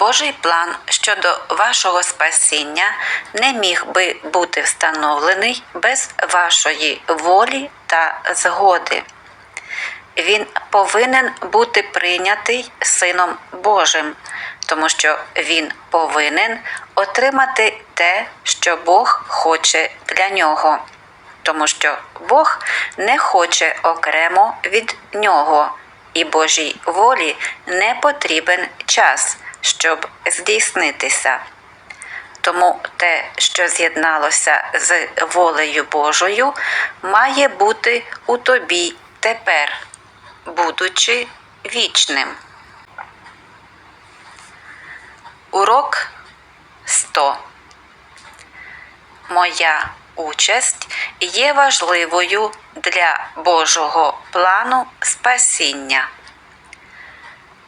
Божий план щодо вашого спасіння не міг би бути встановлений без вашої волі та згоди. Він повинен бути прийнятий Сином Божим, тому що він повинен отримати те, що Бог хоче для нього, тому що Бог не хоче окремо від нього, і Божій волі не потрібен час, щоб здійснитися. Тому те, що з'єдналося з волею Божою, має бути у тобі тепер, будучи вічним. Урок 100. Моя участь є важливою для Божого плану спасіння.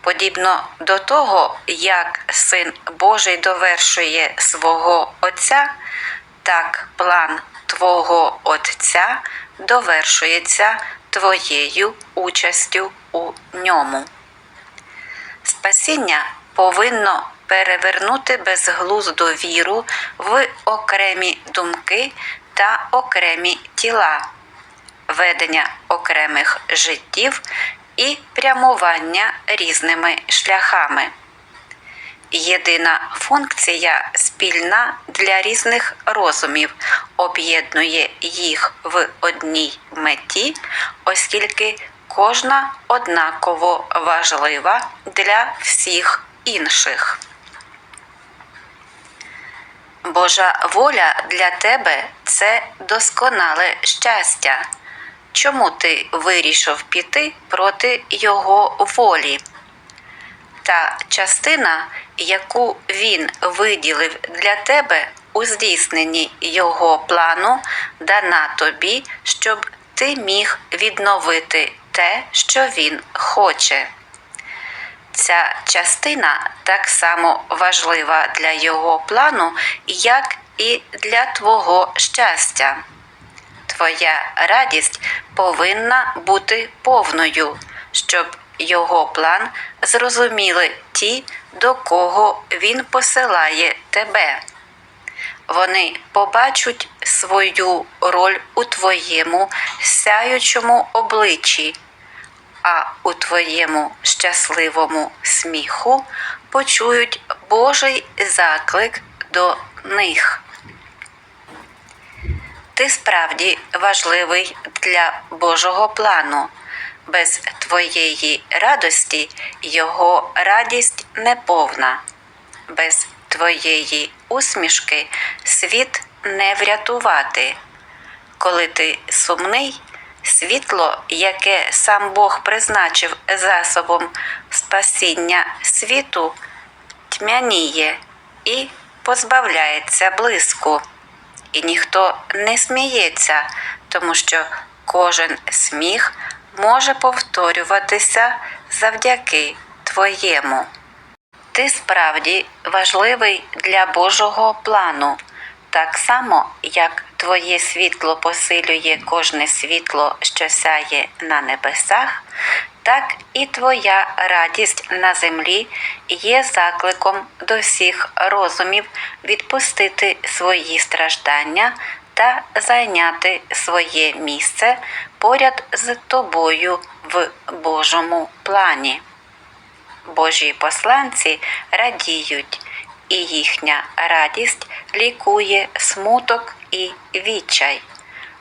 Подібно до того, як Син Божий довершує свого Отця, так план Твого Отця довершується Твоєю участю у ньому. Спасіння повинно перевернути безглузду віру в окремі думки та окремі тіла, ведення окремих життів і прямування різними шляхами. Єдина функція спільна для різних розумів об'єднує їх в одній меті, оскільки кожна однаково важлива для всіх інших. Божа воля для тебе це досконале щастя. Чому ти вирішив піти проти Його волі? Та частина, яку він виділив для тебе у здійсненні його плану, дана тобі, щоб ти міг відновити те, що він хоче. Ця частина так само важлива для його плану, як і для твого щастя. Твоя радість повинна бути повною, щоб його план зрозуміли ті, до кого він посилає тебе. Вони побачать свою роль у твоєму сяючому обличчі, а у твоєму щасливому сміху почують Божий заклик до них. Ти справді важливий для Божого плану. Без твоєї радості його радість неповна. Без твоєї усмішки світ не врятувати. Коли ти сумний, світло, яке сам Бог призначив засобом спасіння світу, тьмяніє і позбавляється блиску. І ніхто не сміється, тому що кожен сміх може повторюватися завдяки твоєму. Ти справді важливий для Божого плану, так само, як твоє світло посилює кожне світло, що сяє на небесах, так і твоя радість на землі є закликом до всіх розумів відпустити свої страждання та зайняти своє місце поряд з тобою в Божому плані. Божі посланці радіють, і їхня радість лікує смуток і відчай.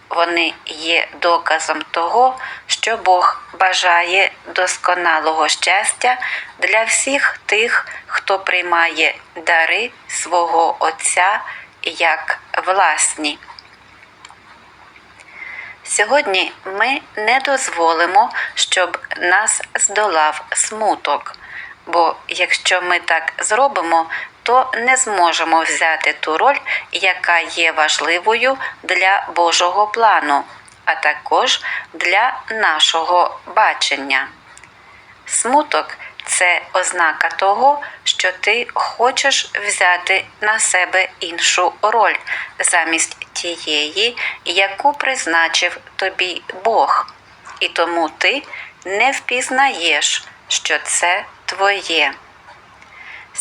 Вони є доказом того, що Бог бажає досконалого щастя для всіх тих, хто приймає дари свого Отця як власні. Сьогодні ми не дозволимо, щоб нас здолав смуток, бо якщо ми так зробимо, то не зможемо взяти ту роль, яка є важливою для Божого плану, а також для нашого бачення. Смуток це ознака того, що ти хочеш взяти на себе іншу роль замість тієї, яку призначив тобі Бог, і тому ти не впізнаєш, що це твоє.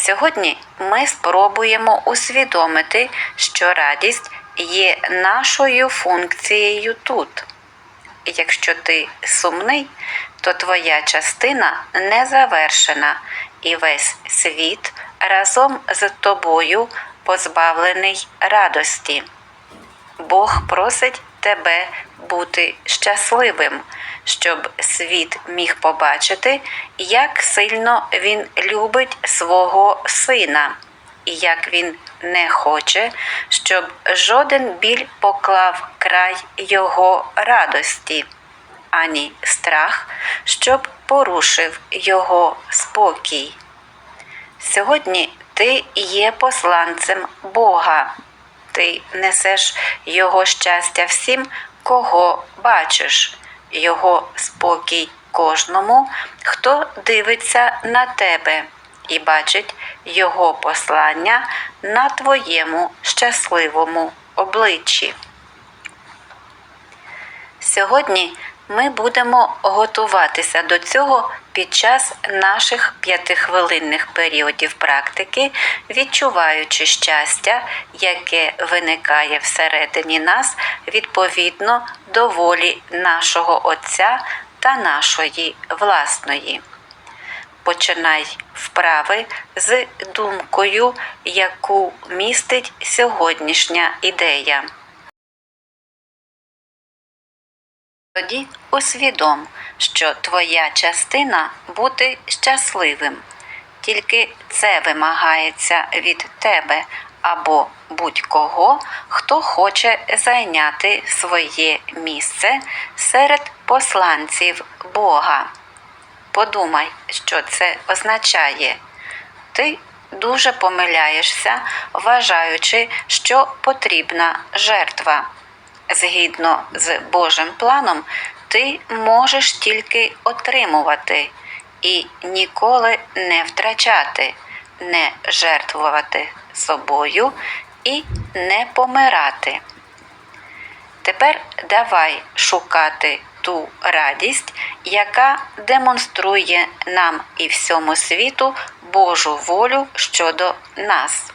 Сьогодні ми спробуємо усвідомити, що радість є нашою функцією тут. Якщо ти сумний, то твоя частина не завершена, і весь світ разом з тобою позбавлений радості. Бог просить тебе бути щасливим, щоб світ міг побачити, як сильно він любить свого сина, і як він не хоче, щоб жоден біль поклав край його радості, ані страх, щоб порушив його спокій. Сьогодні ти є посланцем Бога. Ти несеш Його щастя всім, кого бачиш, Його спокій кожному, хто дивиться на тебе і бачить Його послання на твоєму щасливому обличчі. Сьогодні ми будемо готуватися до цього під час наших п'ятихвилинних періодів практики, відчуваючи щастя, яке виникає всередині нас відповідно до волі нашого Отця та нашої власної. Починай вправи з думкою, яку містить сьогоднішня ідея. Тоді усвідом, що твоя частина бути щасливим. Тільки це вимагається від тебе або будь-кого, хто хоче зайняти своє місце серед посланців Бога. Подумай, що це означає. Ти дуже помиляєшся, вважаючи, що потрібна жертва. Згідно з Божим планом, ти можеш тільки отримувати і ніколи не втрачати, не жертвувати собою і не помирати. Тепер давай шукати ту радість, яка демонструє нам і всьому світу Божу волю щодо нас.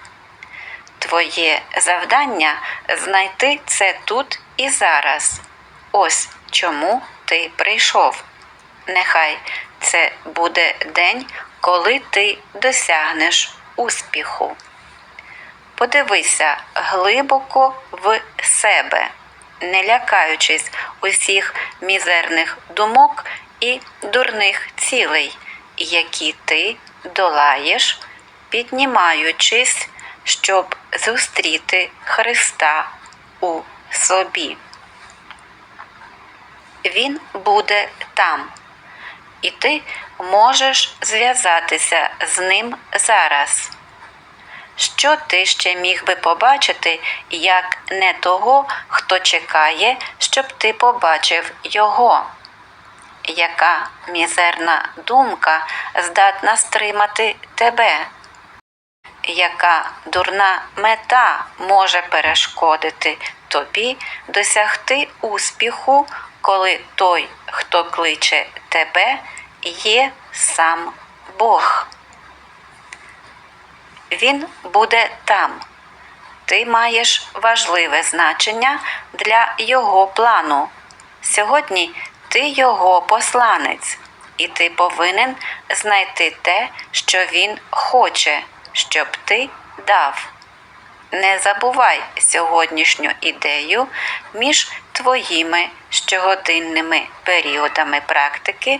Твоє завдання знайти це тут і зараз. Ось чому ти прийшов. Нехай це буде день, коли ти досягнеш успіху. Подивися глибоко в себе, не лякаючись усіх мізерних думок і дурних цілей, які ти долаєш, піднімаючись, щоб зустріти Христа у собі. Він буде там, і ти можеш зв'язатися з ним зараз. Що ти ще міг би побачити, як не того, хто чекає, щоб ти побачив його? Яка мізерна думка здатна стримати тебе? Яка дурна мета може перешкодити тобі досягти успіху, коли той, хто кличе тебе, є сам Бог? Він буде там. Ти маєш важливе значення для його плану. Сьогодні ти його посланець, і ти повинен знайти те, що він хоче, щоб ти дав. Не забувай сьогоднішню ідею між твоїми щогодинними періодами практики.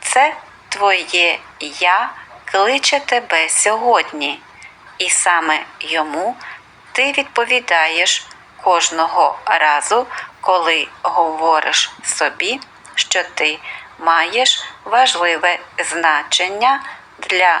Це твоє Я кличе тебе сьогодні, і саме йому ти відповідаєш кожного разу, коли говориш собі, що ти маєш важливе значення для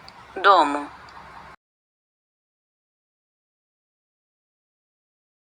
дому.